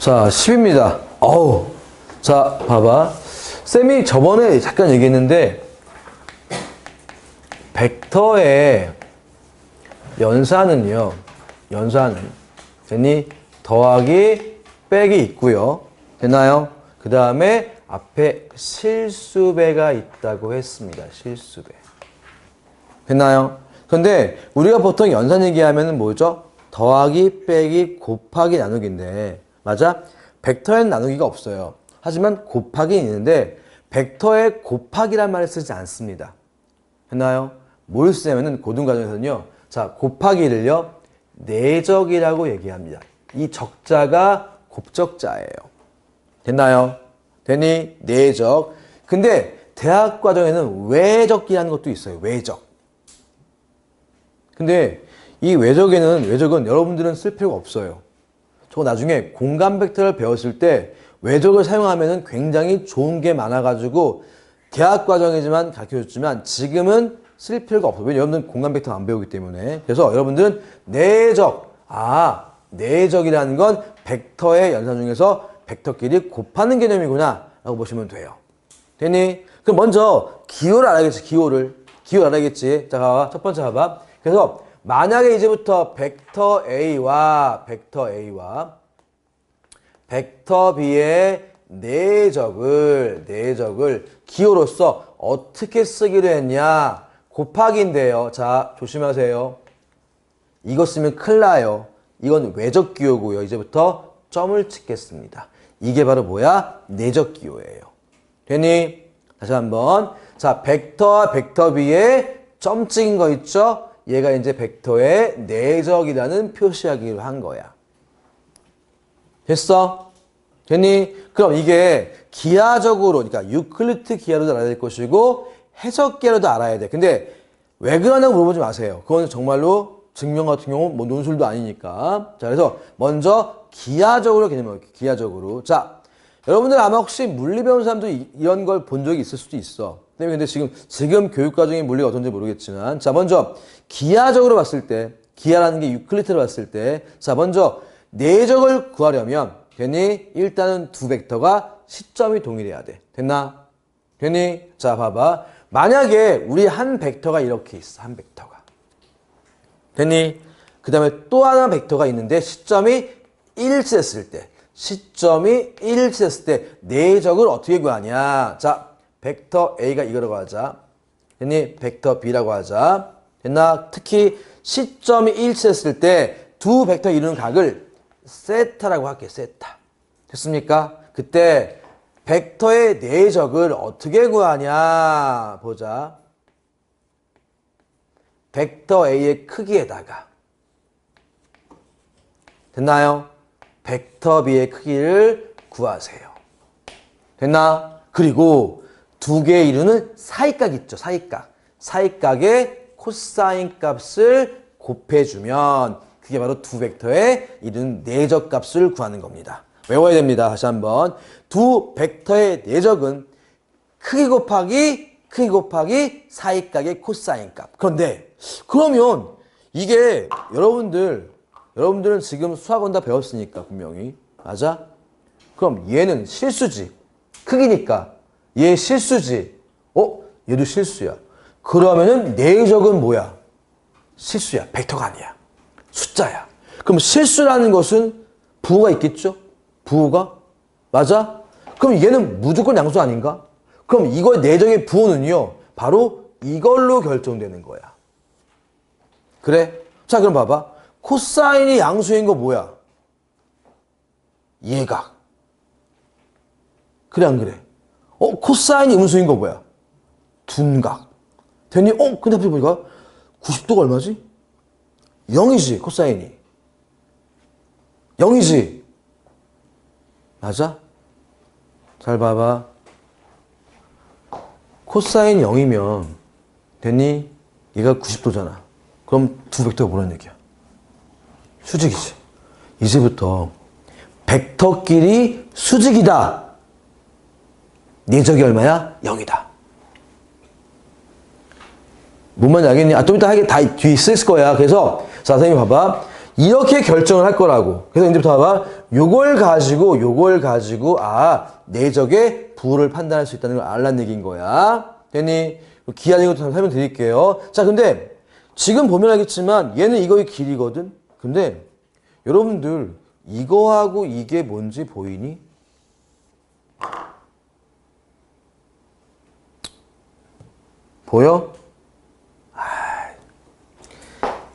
자, 10입니다. 어우. 자, 봐봐. 쌤이 저번에 잠깐 얘기했는데, 벡터의 연산은요, 연산은, 됐니? 더하기, 빼기 있고요. 됐나요? 그 다음에 앞에 실수배가 있다고 했습니다. 실수배. 됐나요? 근데 우리가 보통 연산 얘기하면 뭐죠? 더하기, 빼기, 곱하기, 나누기인데 맞아? 벡터엔 나누기가 없어요. 하지만 곱하기 있는데 벡터에 곱하기란 말을 쓰지 않습니다. 됐나요? 뭘 쓰냐면은 고등과정에서는요. 자, 곱하기를요. 내적이라고 얘기합니다. 이 적자가 곱적자예요. 됐나요? 되니? 내적. 근데 대학 과정에는 외적이라는 것도 있어요. 외적. 근데 이 외적에는 외적은 여러분들은 쓸 필요가 없어요. 저거 나중에 공간 벡터를 배웠을 때 외적을 사용하면은 굉장히 좋은 게 많아가지고 대학 과정이지만 가르쳐줬지만 지금은 쓸 필요가 없어요. 왜냐면 여러분들은 공간 벡터 안 배우기 때문에. 그래서 여러분들은 내적. 아, 내적이라는 건 벡터의 연산 중에서 벡터끼리 곱하는 개념이구나. 라고 보시면 돼요. 됐니? 그럼 먼저 기호를 알아야겠지, 기호를. 기호 알아야겠지. 자. 첫 번째 봐봐. 그래서 만약에 이제부터 벡터 A와 벡터 A와 벡터 B의 내적을 내적을 기호로서 어떻게 쓰기로 했냐? 곱하기인데요. 자, 조심하세요. 이거 쓰면 큰일 나요. 이건 외적 기호고요. 이제부터 점을 찍겠습니다. 이게 바로 뭐야? 내적 기호예요. 되니? 다시 한번. 자, 벡터와 벡터 B에 점 찍은 거 있죠? 얘가 이제 벡터의 내적이라는 표시하기로 한 거야. 됐어? 됐니? 그럼 이게 기하적으로, 그러니까 유클리트 기하로도 알아야 될 것이고 해석 기하로도 알아야 돼. 근데 왜 그러냐고 물어보지 마세요. 그건 정말로 증명 같은 경우 뭐 논술도 아니니까. 자, 그래서 먼저 기하적으로 개념을 볼게요. 기하적으로. 자, 여러분들 아마 혹시 물리 배운 사람도 이- 이런 걸 본 적이 있을 수도 있어. 근데 근데 지금 지금 교육 과정의 물리가 어떤지 모르겠지만, 자 먼저 기하적으로 봤을 때, 기하라는 게 유클리트를 봤을 때, 자 먼저 내적을 구하려면 됐니? 일단은 두 벡터가 시점이 동일해야 돼. 됐나? 됐니? 자 봐봐. 만약에 우리 한 벡터가 이렇게 있어. 한 벡터가. 됐니? 그 다음에 또 하나 벡터가 있는데 시점이 일치했을 때 시점이 일치했을 때 내적을 어떻게 구하냐 자 벡터 A가 이거라고 하자 됐니? 벡터 B라고 하자 됐나? 특히 시점이 일치했을 때 두 벡터 이루는 각을 세타라고 할게요 세타 됐습니까? 그때 벡터의 내적을 어떻게 구하냐 보자 벡터 A의 크기에다가 됐나요? 벡터 B의 크기를 구하세요. 됐나? 그리고 두 개의 이루는 사이각 있죠. 사이각. 사이각의 코사인 값을 곱해주면 그게 바로 두 벡터의 이루는 내적 값을 구하는 겁니다. 외워야 됩니다. 다시 한번. 두 벡터의 내적은 크기 곱하기 크기 곱하기 사이각의 코사인 값. 그런데 그러면 이게 여러분들 여러분들은 지금 수학원 다 배웠으니까 분명히 맞아? 그럼 얘는 실수지. 크기니까 얘 실수지. 어? 얘도 실수야. 그러면은 내적은 뭐야? 실수야. 벡터가 아니야. 숫자야. 그럼 실수라는 것은 부호가 있겠죠? 부호가? 맞아? 그럼 얘는 무조건 양수 아닌가? 그럼 이거의 내적의 부호는요, 바로 이걸로 결정되는 거야. 그래? 자, 그럼 봐봐. 코사인이 양수인 거 뭐야? 예각. 그래, 안 그래? 어, 코사인이 음수인 거 뭐야? 둔각. 되니? 어, 근데 앞에 보니까 90도가 얼마지? 0이지, 코사인이. 0이지. 맞아? 잘 봐봐. 코사인 0이면 됐니? 얘가 90도잖아. 그럼 두 벡터가 뭐라는 얘기야? 수직이지. 이제부터 벡터끼리 수직이다. 내적이 얼마야? 0이다. 뭔 말인지 알겠니? 아, 좀 이따 하게 다 뒤에 있을 거야. 그래서, 자, 선생님 봐봐. 이렇게 결정을 할 거라고. 그래서 이제부터 봐봐. 요걸 가지고, 요걸 가지고, 아, 내적의 부를 판단할 수 있다는 걸 알란 얘기인 거야. 됐니? 기하는 것도 설명드릴게요. 자, 근데 지금 보면 알겠지만 얘는 이거의 길이거든? 근데 여러분들 이거하고 이게 뭔지 보이니? 보여? 아,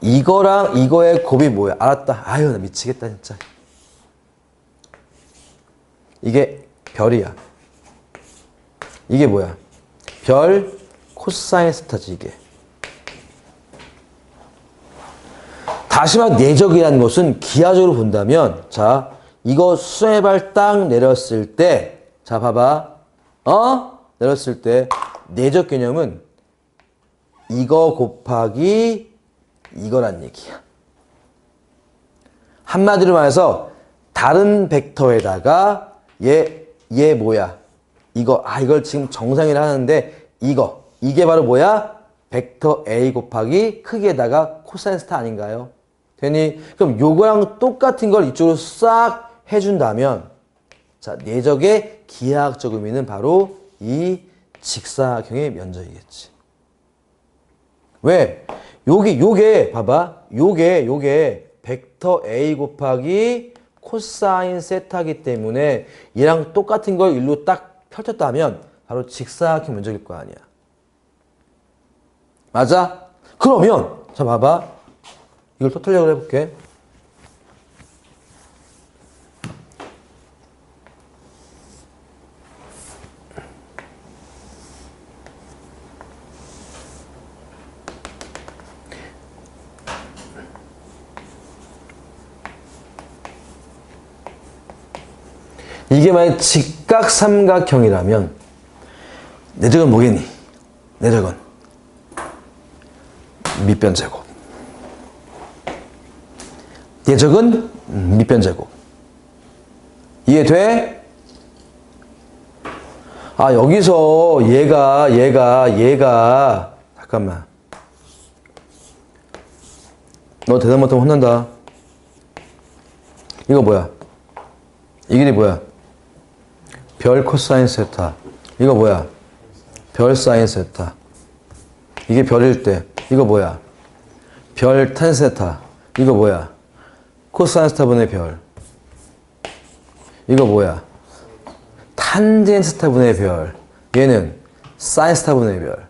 이거랑 이거의 곱이 뭐야? 알았다. 아유, 나 미치겠다, 진짜. 이게 별이야. 이게 뭐야? 별 코사인 스타지, 이게. 다시 말해 내적이라는 것은 기하적으로 본다면 자 이거 수의 발딱 내렸을 때 자 봐봐 어 내렸을 때 내적 개념은 이거 곱하기 이거란 얘기야. 한마디로 말해서 다른 벡터에다가 얘 얘 뭐야? 이거 아 이걸 지금 정상이라 하는데 이거. 이게 바로 뭐야? 벡터 a 곱하기 크기에다가 코사인 스타 아닌가요? 되니? 그럼 요거랑 똑같은 걸 이쪽으로 싹 해준다면 자 내적의 기하학적 의미는 바로 이 직사각형의 면적이겠지. 왜? 요게 요게 봐봐 요게 요게 벡터 a 곱하기 코사인 세타기 때문에 얘랑 똑같은 걸 일로 딱 펼쳤다면 바로 직사각형 면적일 거 아니야. 맞아? 그러면 자 봐봐 이걸 또 틀려고 해볼게. 이게 만약 직각 삼각형이라면 내적은 뭐겠니? 내적은 밑변 제곱. 예적은 음, 밑변 제곱. 이해돼? 아 여기서 얘가 얘가 얘가 잠깐만. 너 대답 못하면 혼난다. 이거 뭐야? 이 길이 뭐야? 별 코사인 세타. 이거 뭐야? 별 사인 세타. 이게 별일 때. 이거 뭐야? 별 탄 세타. 이거 뭐야? 코사인 스타분의 별. 이거 뭐야? 탄젠 스타분의 별. 얘는 사인 스타분의 별.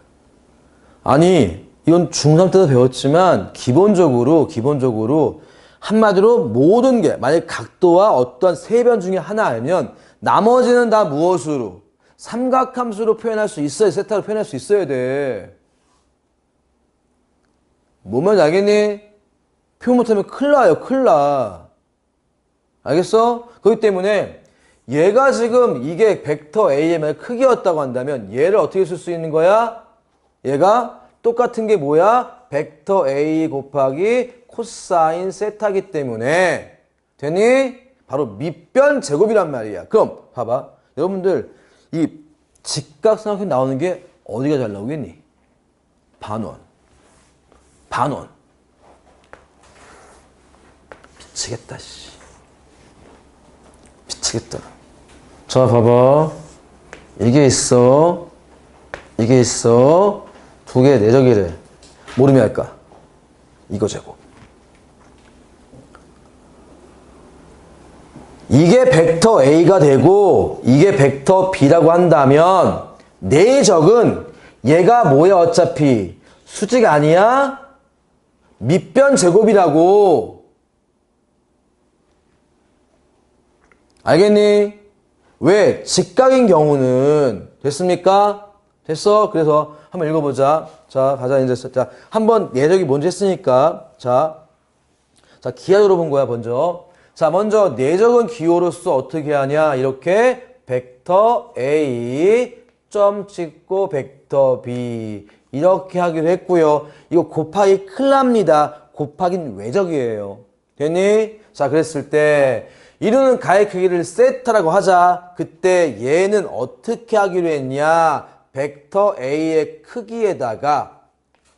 아니, 이건 중3 때도 배웠지만, 기본적으로, 기본적으로, 한마디로 모든 게, 만약 각도와 어떠한 세 변 중에 하나 알면, 나머지는 다 무엇으로? 삼각함수로 표현할 수 있어야, 세타로 표현할 수 있어야 돼. 뭐만 알겠니? 표현 못하면 큰일 나요, 큰일 나. 알겠어? 그렇기 때문에 얘가 지금 이게 벡터 AM의 크기였다고 한다면 얘를 어떻게 쓸 수 있는 거야? 얘가 똑같은 게 뭐야? 벡터 A 곱하기 코사인 세타기 때문에 되니? 바로 밑변 제곱이란 말이야. 그럼 봐봐. 여러분들 이 직각삼각형 나오는 게 어디가 잘 나오겠니? 반원. 반원. 미치겠다, 씨. 미치겠다. 자, 봐봐. 이게 있어. 이게 있어. 두 개 내적이래. 모르면 할까? 이거 제곱. 이게 벡터 A가 되고 이게 벡터 B라고 한다면 내 적은 얘가 뭐야 어차피 수직 아니야? 밑변 제곱이라고 알겠니? 왜? 직각인 경우는 됐습니까? 됐어? 그래서 한번 읽어보자. 자, 가자 이제 자 한번 내적이 뭔지 했으니까 자, 자 기하적으로 본 거야 먼저. 자, 먼저 내적은 기호로서 어떻게 하냐? 이렇게 벡터 A 점 찍고 벡터 B 이렇게 하기로 했고요. 이거 곱하기 납니다. 곱하기는 외적이에요. 됐니? 자, 그랬을 때 이루는 가의 크기를 세타라고 하자. 그때 얘는 어떻게 하기로 했냐? 벡터 A의 크기에다가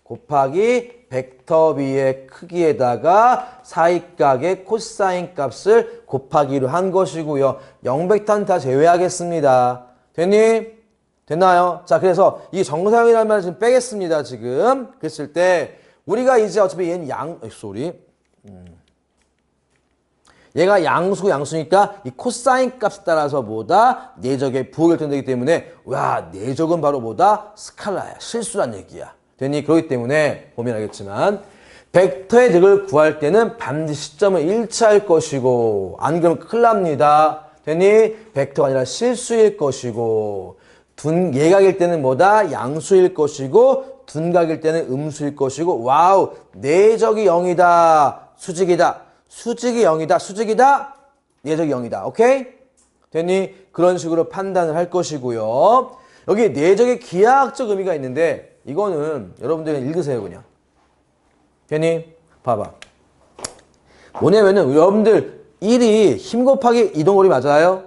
곱하기 벡터 B의 크기에다가 사익각의 코사인 값을 곱하기로 한 것이고요. 0벡터는 다 제외하겠습니다. 됐니? 됐나요? 자, 그래서 이 정사형이라는 말을 지금 빼겠습니다, 지금. 그랬을 때, 우리가 이제 어차피 얘는 양, 쏘리. 얘가 양수고 양수니까 이 코사인 값에 따라서 뭐다? 내적의 부호 결정되기 때문에 와 내적은 바로 뭐다? 스칼라야 실수란 얘기야 되니 그렇기 때문에 보면 알겠지만 벡터의 득을 구할 때는 반드시 시점을 일치할 것이고 안 그러면 큰일 납니다 되니 벡터가 아니라 실수일 것이고 둔 예각일 때는 뭐다? 양수일 것이고 둔각일 때는 음수일 것이고 와우 내적이 0이다 수직이다 수직이 0이다. 수직이다. 내적이 0이다. 오케이? 됐니? 그런 식으로 판단을 할 것이고요. 여기 내적의 기하학적 의미가 있는데 이거는 여러분들이 읽으세요 그냥. 됐니? 봐봐. 뭐냐면은 여러분들 1이 힘 곱하기 이동거리 맞아요?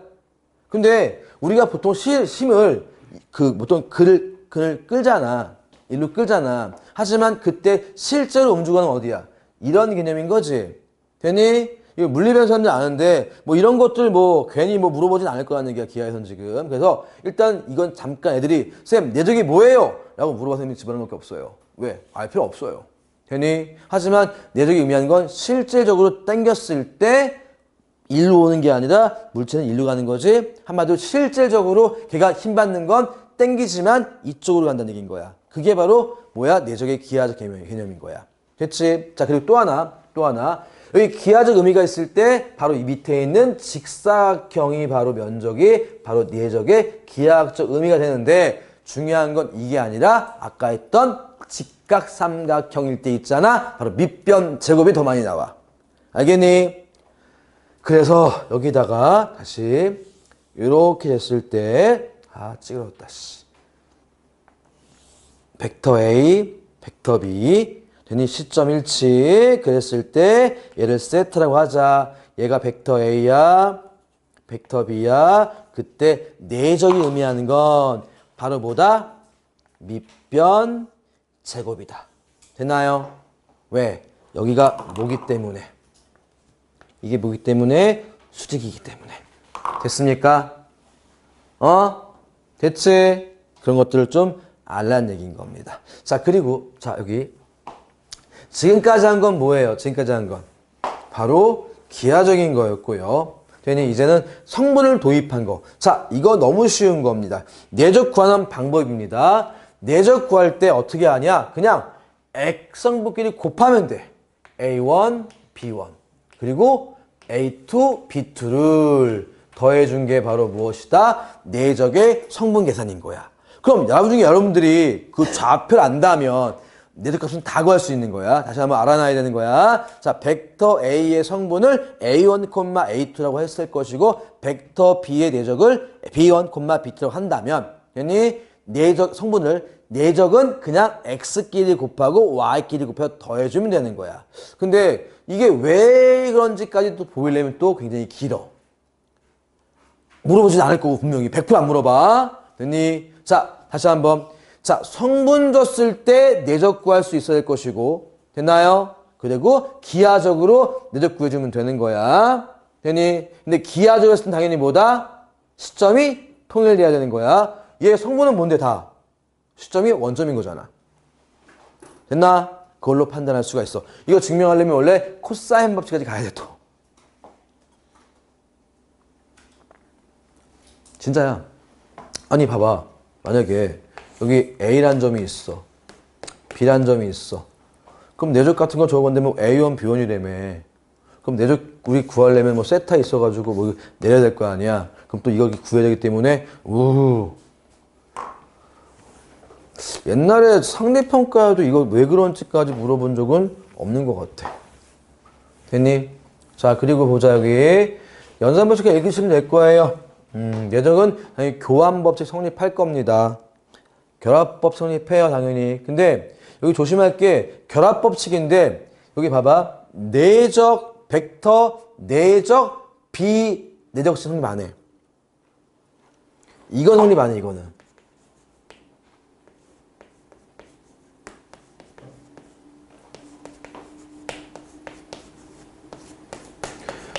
근데 우리가 보통 시, 힘을 그 보통 글을 글을 끌잖아. 일로 끌잖아. 하지만 그때 실제로 움직이는 어디야? 이런 개념인 거지. 되니? 물리배운 사람들 아는데 뭐 이런 것들 뭐 괜히 뭐 물어보진 않을 거라는 얘기야 기하에선 지금 그래서 일단 이건 잠깐 애들이 쌤 내적이 뭐예요? 라고 물어봐서 집어넣을 게 없어요 왜? 알 필요 없어요 되니? 하지만 내적이 의미하는 건 실질적으로 당겼을 때 일로 오는 게 아니라 물체는 일로 가는 거지 한마디로 실질적으로 걔가 힘 받는 건 땡기지만 이쪽으로 간다는 얘기인 거야 그게 바로 뭐야? 내적의 기하적 개념, 개념인 거야 됐지? 자 그리고 또 하나 또 하나 여기 기하적 의미가 있을 때 바로 이 밑에 있는 직사각형이 바로 면적이 바로 내적의 기하학적 의미가 되는데 중요한 건 이게 아니라 아까 했던 직각삼각형일 때 있잖아 바로 밑변 제곱이 더 많이 나와 알겠니? 그래서 여기다가 다시 이렇게 됐을 때 아 찌그러졌다 씨. 벡터 A, 벡터 B 되니 시점 일치 그랬을 때 얘를 세트라고 하자 얘가 벡터 A야 벡터 B야 그때 내적이 의미하는 건 바로 뭐다? 밑변 제곱이다 됐나요? 왜? 여기가 뭐기 때문에 이게 뭐기 때문에 수직이기 때문에 됐습니까? 어? 됐지? 그런 것들을 좀 알라는 얘기인 겁니다. 자, 그리고, 자, 여기. 지금까지 한 건 뭐예요? 지금까지 한 건. 바로 기하적인 거였고요. 되니 이제는 성분을 도입한 거. 자, 이거 너무 쉬운 겁니다. 내적 구하는 방법입니다. 내적 구할 때 어떻게 하냐? 그냥 액성분끼리 곱하면 돼. A1, B1. 그리고 A2, B2를 더해준 게 바로 무엇이다? 내적의 성분 계산인 거야. 그럼 여러분 중에 여러분들이 그 좌표를 안다면 내적 값은 다 구할 수 있는 거야. 다시 한번 알아놔야 되는 거야. 자, 벡터 A의 성분을 A1, A2라고 했을 것이고 벡터 B의 내적을 B1, B2라고 한다면 yani 내적 성분을 내적은 그냥 x끼리 곱하고 y끼리 곱해 더해주면 되는 거야. 근데 이게 왜 그런지까지 또 보이려면 또 굉장히 길어. 물어보지 않을 거고 분명히 100%안 물어봐. 됐니? 자, 다시 한번. 자, 성분 줬을 때 내적 구할 수 있어야 될 것이고 됐나요? 그리고 기하적으로 내적 구해주면 되는 거야. 되니? 근데 땐 당연히 뭐다? 시점이 통일돼야 되는 거야. 얘 성분은 뭔데 다? 시점이 원점인 거잖아. 됐나? 그걸로 판단할 수가 있어. 이거 증명하려면 원래 코사인 법칙까지 가야 돼 또. 진짜야. 아니 봐봐. 만약에 여기 A란 점이 있어. B란 점이 있어. 그럼 내적 같은 거 적어본데 뭐 A1, B1이라며. 그럼 내적 우리 구하려면 뭐 세타 있어가지고 뭐 내려야 될 거 아니야. 그럼 또 이걸 구해야 되기 때문에 우 옛날에 상대평가에도 이거 왜 그런지까지 물어본 적은 없는 것 같아. 됐니? 자 그리고 보자 여기 연산법칙 읽으시면 될 거예요. 음, 당연히 교환법칙 성립할 겁니다. 결합법 성립해요 당연히. 근데 여기 조심할 게 결합법칙인데 여기 봐봐. 내적 벡터 내적 비내적식 성립 안해. 이건 성립 안해 이거는.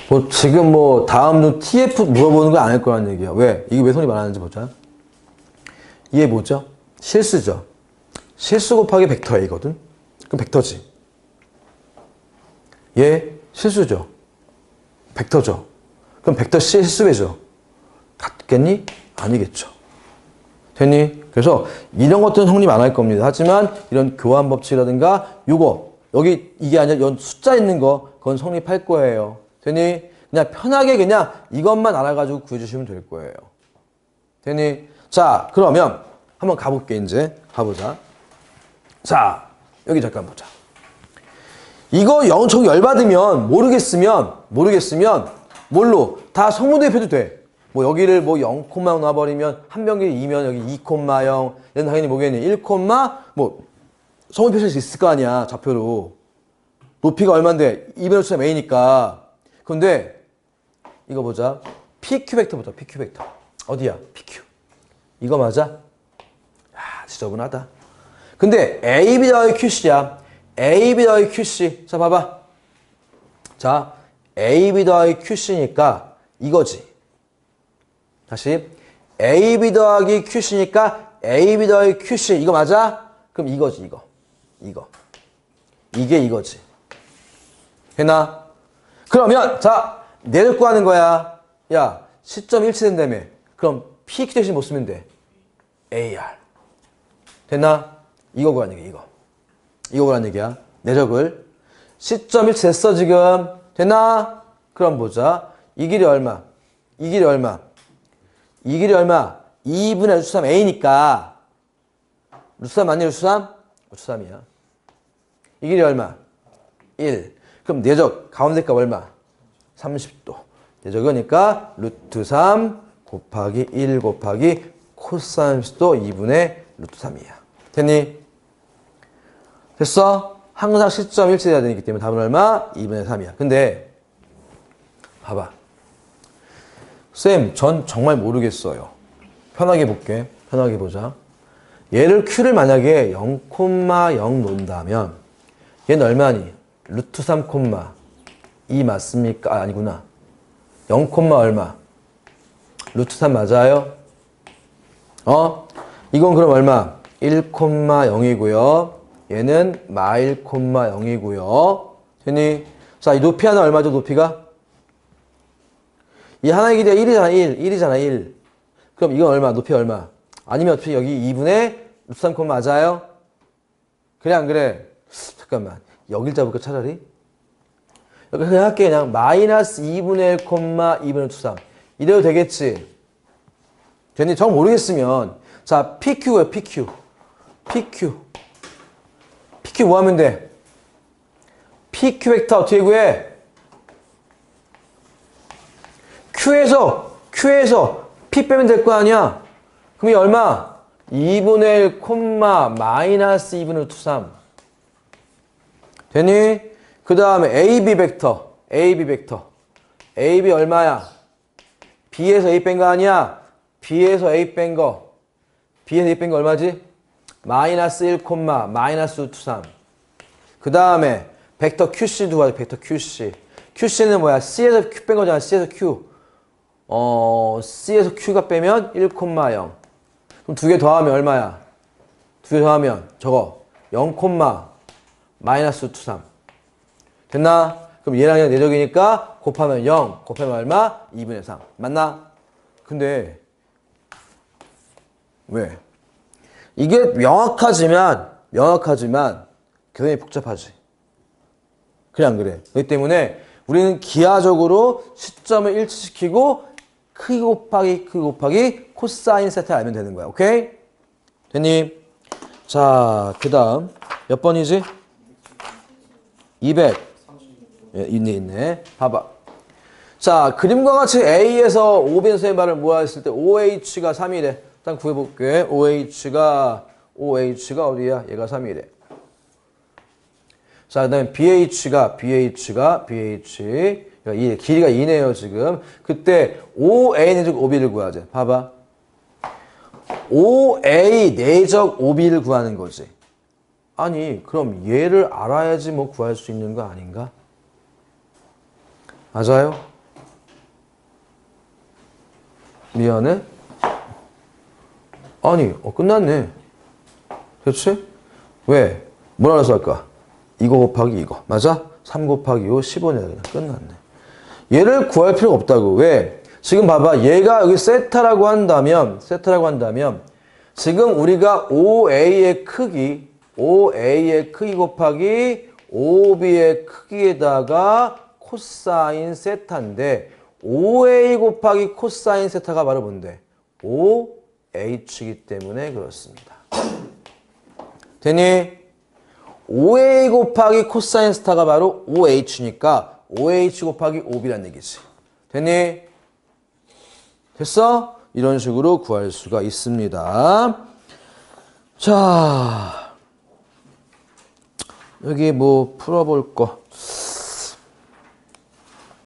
뭐 지금 뭐 다음 주 TF 물어보는 거 아닐 거라는 얘기야. 왜? 이게 왜 성립 안 하는지 보자. 이해 뭐죠? 실수죠. 실수 곱하기 벡터 A거든. 그럼 벡터지. 얘 실수죠. 벡터죠. 그럼 벡터 C 실수배죠. 같겠니? 아니겠죠. 됐니? 그래서 이런 것들은 성립 안 할 겁니다. 하지만 이런 교환 법칙이라든가 요거 여기 이게 아니라 연 숫자 있는 거 그건 성립할 거예요. 됐니? 그냥 편하게 그냥 이것만 알아가지고 구해주시면 될 거예요. 됐니? 자 그러면 한번 가볼게 이제. 가보자. 자 여기 잠깐 보자. 이거 영청 열받으면 모르겠으면 모르겠으면 뭘로? 다 성분 대표도 돼. 뭐 여기를 뭐 0콤마 놔버리면 한 병에 2면 여기 2콤마 0 얘는 당연히 뭐겠니? 1콤마? 뭐 성분 표시할 수 있을 거 아니야 좌표로. 높이가 얼만데? 2분의 3 A니까. 근데 이거 보자. PQ 벡터 보자 PQ 벡터. 어디야? PQ 이거 맞아? 아 지저분하다. 근데 AB 더하기 QC야. AB 더하기 QC 자 봐봐. 자 AB 더하기 QC니까 이거지. 다시. AB 더하기 QC니까 AB 더하기 QC 이거 맞아? 그럼 이거지 이거. 이거. 이게 이거지. 했나? 그러면 자 내를 구하는 거야. 야 시점 일치된다며. 그럼 PQ 대신 뭐 쓰면 돼? AR 됐나? 이거 구하는 얘기 이거 이거 구하는 얘기야 내적을 시점 일치됐어 지금 됐나? 그럼 보자 이 길이 얼마? 이 길이 얼마? 이 길이 얼마? 2분의 루트 3 A니까 루트 3 맞니 루트 3? 루트 3이야 이 길이 얼마? 1 그럼 내적 가운데 값 얼마? 30도 내적이니까 루트 3 곱하기 1 곱하기 코사인 30도 2분의 루트 3이야 됐니? 됐어? 항상 시점 일치돼야 되기 때문에 답은 얼마? 2분의 3이야 근데 봐봐 쌤, 전 정말 모르겠어요. 편하게 볼게. 편하게 보자. 얘를 Q를 만약에 0,0 놓는다면 얘는 얼마니? 루트 3, 2 맞습니까? 아, 아니구나. 0, 얼마? 루트 3 맞아요? 어? 이건 그럼 얼마? 1,0이고요. 얘는 마 1,0이고요. 되니? 자, 이 높이 하나 얼마죠? 높이가? 이 하나의 길이가 1이잖아, 1. 1이잖아, 1. 그럼 이건 얼마? 높이 얼마? 아니면 어떻게 여기 2분의 루트 3 맞아요? 그래, 안 그래? 잠깐만. 여길 잡을까, 차라리? 여기 그냥 할게. 그냥 마이너스 2분의 1, 2분의 루트 3. 이래도 되겠지? 괜히 정 모르겠으면. 자, PQ예요, PQ. PQ. PQ 뭐 하면 돼? PQ 벡터 어떻게 구해? Q에서 Q에서 P 빼면 될 거 아니야? 그럼 이 얼마? 2분의 1 콤마 마이너스 2분의 루트 3 되니? 그 다음에 AB 벡터 AB 벡터 AB 얼마야? B에서 A 뺀 거 아니야? B에서 A 뺀 거 B에서 A 뺀 거 얼마지? 마이너스 1 콤마 마이너스 루트 3그 다음에 벡터 QC 하자 벡터 QC QC는 뭐야? C에서 Q 뺀 거잖아 C에서 Q 어, C에서 Q가 빼면 1,0. 그럼 두 개 더하면 얼마야? 두 개 더하면 저거 0, 마이너스 2, 3. 됐나? 그럼 얘랑 얘랑 내적이니까 곱하면 0, 곱하면 얼마? 2분의 3. 맞나? 근데 왜? 이게 명확하지만 명확하지만 굉장히 복잡하지. 그래 안 그래? 그렇기 때문에 우리는 기하적으로 시점을 일치시키고 크기 곱하기 크기 곱하기 코사인 세트 알면 되는 거야. 오케이? 됐니? 자, 그 다음 몇 번이지? 200. 예, 있네, 있네. 봐봐. 자, 그림과 같이 A에서 오변수의 말을 모아했을 때 OH가 3이래. 일단 구해볼게. OH가, OH가 어디야? 얘가 3이래. 자, 그 다음에 BH가, BH가, BH. 이 길이가 2네요, 지금. 그때 OA 내적 OB를 구하자. 봐봐. OA 내적 OB를 구하는 거지. 아니, 그럼 얘를 알아야지 뭐 구할 수 있는 거 아닌가? 맞아요? 미안해. 아니, 어, 끝났네. 그렇지? 왜? 뭐라 그래서 할까? 이거 곱하기 이거. 맞아? 3 곱하기 5, 15냐. 그냥 끝났네. 얘를 구할 필요가 없다고. 왜? 지금 봐봐. 얘가 여기 세타라고 한다면, 세타라고 한다면, 지금 우리가 OA의 크기, OA의 크기 곱하기 OB의 크기에다가 코사인 세타인데, OA 곱하기 코사인 세타가 바로 뭔데? OH이기 때문에 그렇습니다. 되니? OA 곱하기 코사인 스타가 바로 OH니까 OH 곱하기 OB란 얘기지. 되니? 됐어? 이런 식으로 구할 수가 있습니다. 자, 여기 뭐 풀어볼 거.